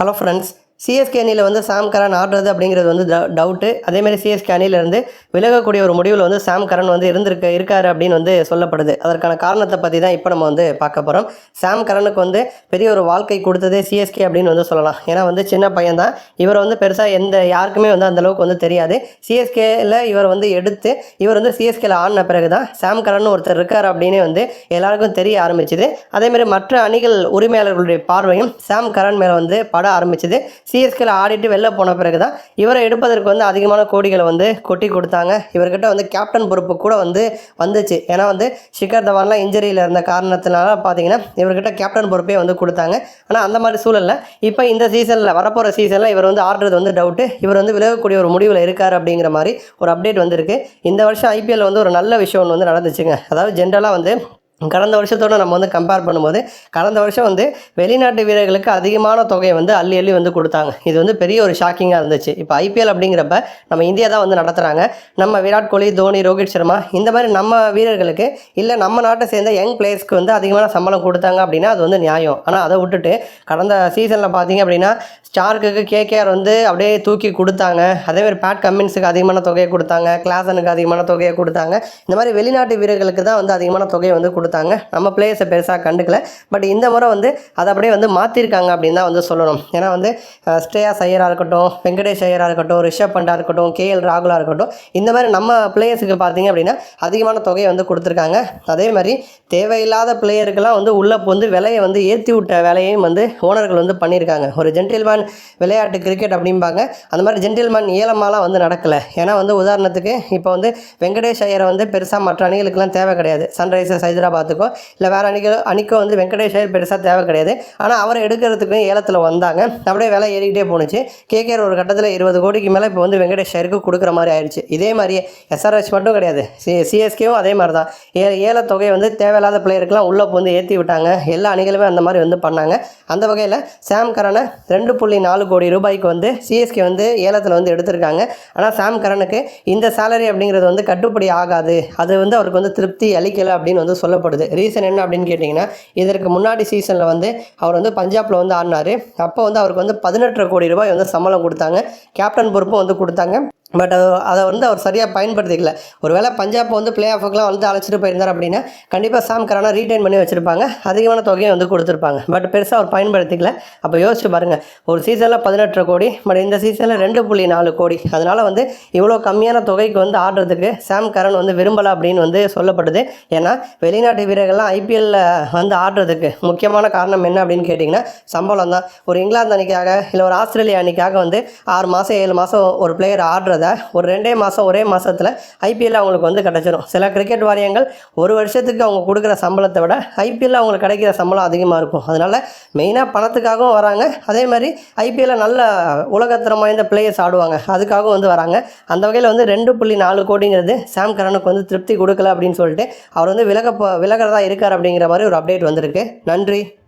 Hello friends CSK அணியில் வந்து Sam Curran ஆடுறது அப்படிங்கிறது வந்து டவுட்டு அதேமாதிரி சிஎஸ்கே அணியிலேருந்து விலகக்கூடிய ஒரு முடிவில் வந்து சாம் கரன் வந்து இருந்திருக்க இருக்காரு அப்படின்னு வந்து சொல்லப்படுது. அதற்கான காரணத்தை பற்றி தான் இப்போ நம்ம வந்து பார்க்க போகிறோம் சாம் கரனுக்கு வந்து பெரிய ஒரு வாழ்க்கை கொடுத்ததே சிஎஸ்கே அப்படின்னு வந்து சொல்லலாம். ஏன்னா வந்து சின்ன பையன் தான் இவர் வந்து பெருசாக எந்த யாருக்குமே வந்து அந்த அளவுக்கு வந்து தெரியாது. சிஎஸ்கேயில் இவர் வந்து எடுத்து இவர் வந்து சிஎஸ்கேயில் ஆடின பிறகு தான் சாம் கரன் ஒருத்தர் இருக்கார் அப்படின்னு வந்து எல்லாருக்கும் தெரிய ஆரம்பிச்சுது. அதேமாதிரி மற்ற அணிகள் உரிமையாளர்களுடைய பார்வையும் சாம் கரன் மேலே வந்து பட ஆரம்பிச்சுது. சிஎஸ்கேல ஆடிட்டு வெளில போன பிறகு தான் இவரை எடுப்பதற்கு வந்து அதிகமான கோடிகளை வந்து கொட்டி கொடுத்தாங்க. இவர்கிட்ட வந்து கேப்டன் பொறுப்பு கூட வந்து வந்துச்சு. ஏன்னா வந்து ஷிகர் தவான்லாம் இன்ஜரியில் இருந்த காரணத்தினால பார்த்தீங்கன்னா இவர்கிட்ட கேப்டன் பொறுப்பே வந்து கொடுத்தாங்க. ஆனால் அந்த மாதிரி சூழலில் இப்போ இந்த சீசனில் வரப்போகிற சீசனில் இவர் வந்து ஆடுறது வந்து டவுட்டு இவர் வந்து விலகக்கூடிய ஒரு முடிவில் இருக்கார் அப்படிங்கிற மாதிரி ஒரு அப்டேட் வந்திருக்கு. இந்த வருஷம் ஐபிஎல் வந்து ஒரு நல்ல விஷயம் ஒன்று வந்து நடந்துச்சுங்க. அதாவது ஜென்ரலாக வந்து கடந்த வருஷத்தோடு நம்ம வந்து கம்பேர் பண்ணும்போது கடந்த வருஷம் வந்து வெளிநாட்டு வீரர்களுக்கு அதிகமான தொகையை வந்து அள்ளி அள்ளி வந்து கொடுத்தாங்க. இது வந்து பெரிய ஒரு ஷாக்கிங்காக இருந்துச்சு. இப்போ ஐபிஎல் அப்படிங்கிறப்ப நம்ம இந்தியா தான் வந்து நடத்துகிறாங்க நம்ம விராட் கோலி தோனி ரோஹித் சர்மா இந்த மாதிரி நம்ம வீரர்களுக்கு இல்லை நம்ம நாட்டை சேர்ந்த யங் பிளேயர்ஸ்க்கு வந்து அதிகமான சம்பளம் கொடுத்தாங்க அப்படின்னா அது வந்து நியாயம். ஆனால் அதை விட்டுட்டு கடந்த சீசனில் பார்த்தீங்க அப்படின்னா ஸ்டார்க்கு கேகேஆர் வந்து அப்படியே தூக்கி கொடுத்தாங்க. அதேமாதிரி பேட் கம்மின்ஸுக்கு அதிகமான தொகையை கொடுத்தாங்க. கிளாசனுக்கு அதிகமான தொகையை கொடுத்தாங்க. இந்த மாதிரி வெளிநாட்டு வீரர்களுக்கு தான் வந்து அதிகமான தொகையை வந்து கொடுத்தாங்க. நம்ம பிளேயர்ஸை பெருசாக கண்டுக்கல. பட் இந்த முறை வந்து அதை அப்படியே வந்து மாற்றிருக்காங்க அப்படின்னு தான் வந்து சொல்லணும். ஏன்னா வந்து ஸ்ரேயா ஐயராக இருக்கட்டும் வெங்கடேஷ் ஐயராக இருக்கட்டும் ரிஷப் பண்டா இருக்கட்டும் கேஎல் ராகுலாக இருக்கட்டும் இந்த மாதிரி நம்ம பிளேயர்ஸுக்கு பார்த்தீங்க அப்படின்னா அதிகமான தொகையை வந்து கொடுத்துருக்காங்க. அதே மாதிரி தேவையில்லாத பிளேயருக்கெல்லாம் வந்து உள்ளே வந்து விலையை வந்து ஏற்றி விட்ட வேலையையும் வந்து ஓனர்கள் வந்து பண்ணியிருக்காங்க. ஒரு ஜென்டில்மேன் விளையாட்டு கிரிக்கெட் அப்படிம்பாங்க. அந்த மாதிரி ஜென்டில்மேன் ஏலமாலாம் வந்து நடக்கலை. ஏன்னா வந்து உதாரணத்துக்கு இப்போ வந்து வெங்கடேஷ் ஐயரை வந்து பெருசாக மற்ற அணிகளுக்கெல்லாம் தேவை கிடையாது. சன்ரைசர்ஸ் பார்த்துக்கோ. இல்லை வேறு அணிக்கோ அணிக்கோ வந்து வெங்கடேஷ் ஐயர் பெருசாக தேவை கிடையாது. ஆனால் அவரை எடுக்கிறதுக்கும் ஏலத்தில் வந்தாங்க. அப்படியே விலை ஏறிக்கிட்டே போணுச்சு. கேகேஆர் ஒரு கட்டத்தில் இருபது கோடிக்கு மேலே இப்போ வந்து வெங்கடேஷ் ஐயருக்கு கொடுக்குற மாதிரி ஆயிடுச்சு. இதே மாதிரியே எஸ்ஆர்ஹெச் மட்டும் கிடையாது. சி சிஎஸ்கேவும் அதே மாதிரி தான் ஏ ஏல தொகையை வந்து தேவையில்லாத பிளேயருக்குலாம் உள்ளே வந்து ஏற்றி விட்டாங்க. எல்லா அணிகளுமே அந்த மாதிரி வந்து பண்ணாங்க. அந்த வகையில் சாம் கரனை ரெண்டு புள்ளி நாலு கோடி ரூபாய்க்கு வந்து சிஎஸ்கே வந்து ஏலத்தில் வந்து எடுத்திருக்காங்க. ஆனால் சாம் கரனுக்கு இந்த சேலரி அப்படிங்கிறது வந்து கட்டுப்படி ஆகாது. அது வந்து அவருக்கு வந்து திருப்தி அளிக்கலை அப்படின்னு வந்து சொல்லப்படுது ரீசன் என்ன அப்படின்னு கேட்டிங்கன்னா இதற்கு முன்னாடி சீசனில் வந்து அவர் வந்து பஞ்சாபில் வந்து ஆடினார். அப்போ வந்து அவருக்கு வந்து பதினெட்டரை கோடி ரூபாய் வந்து சம்பளம் கொடுத்தாங்க. கேப்டன் பொறுப்பும் வந்து கொடுத்தாங்க. பட் அது அதை வந்து அவர் சரியாக பயன்படுத்திக்கல. ஒருவேளை பஞ்சாப் வந்து பிளே ஆஃபுக்கெலாம் வந்து அழைச்சிட்டு போயிருந்தார் அப்படின்னா கண்டிப்பாக சாம் கரானா ரீட்டைன் பண்ணி வச்சுருப்பாங்க. அதிகமான தொகையை வந்து கொடுத்துருப்பாங்க. பட் பெருசாக அவர் பயன்படுத்திக்கல. அப்போ யோசிச்சு பாருங்கள் ஒரு சீசனில் பதினெட்டு கோடி பட் இந்த சீசனில் ரெண்டு புள்ளி நாலு கோடி. அதனால் வந்து இவ்வளோ கம்மியான தொகைக்கு வந்து ஆடுறதுக்கு சாம் கரன் வந்து விரும்பலை அப்படின்னு வந்து சொல்லப்படுது. ஏன்னா வெளிநாட்டு வீரர்கள்லாம் ஐபிஎல்லில் வந்து ஆடுறதுக்கு முக்கியமான காரணம் என்ன அப்படின்னு கேட்டிங்கன்னா சம்பளம் தான் ஒரு இங்கிலாந்து அணிக்காக இல்லை ஒரு ஆஸ்திரேலியா அணிக்காக வந்து ஆறு மாதம் ஏழு மாதம் ஒரு பிளேயர் ஆடுறது ஒரு ரெண்டே மாதம் ஒரே மாதத்தில் ஐபிஎல் அவங்களுக்கு வந்து கிடச்சிரும். சில கிரிக்கெட் வாரியங்கள் ஒரு வருஷத்துக்கு அவங்க கொடுக்குற சம்பளத்தை விட ஐபிஎல் அவங்களுக்கு கிடைக்கிற சம்பளம் அதிகமாக இருக்கும். அதனால் மெயினாக பணத்துக்காகவும் வராங்க. அதே மாதிரி ஐபிஎல்ல நல்ல உலகத்தரம் வாய்ந்த பிளேயர்ஸ் ஆடுவாங்க. அதுக்காகவும் வந்து வராங்க. அந்த வகையில் வந்து ரெண்டு புள்ளி நாலு கோடிங்கிறது சாம் கரனுக்கு வந்து திருப்தி கொடுக்கல அப்படின்னு சொல்லிட்டு அவர் வந்து விலக போ- விலகிறதா இருக்கார் அப்படிங்கிற மாதிரி ஒரு அப்டேட் வந்திருக்கு. நன்றி.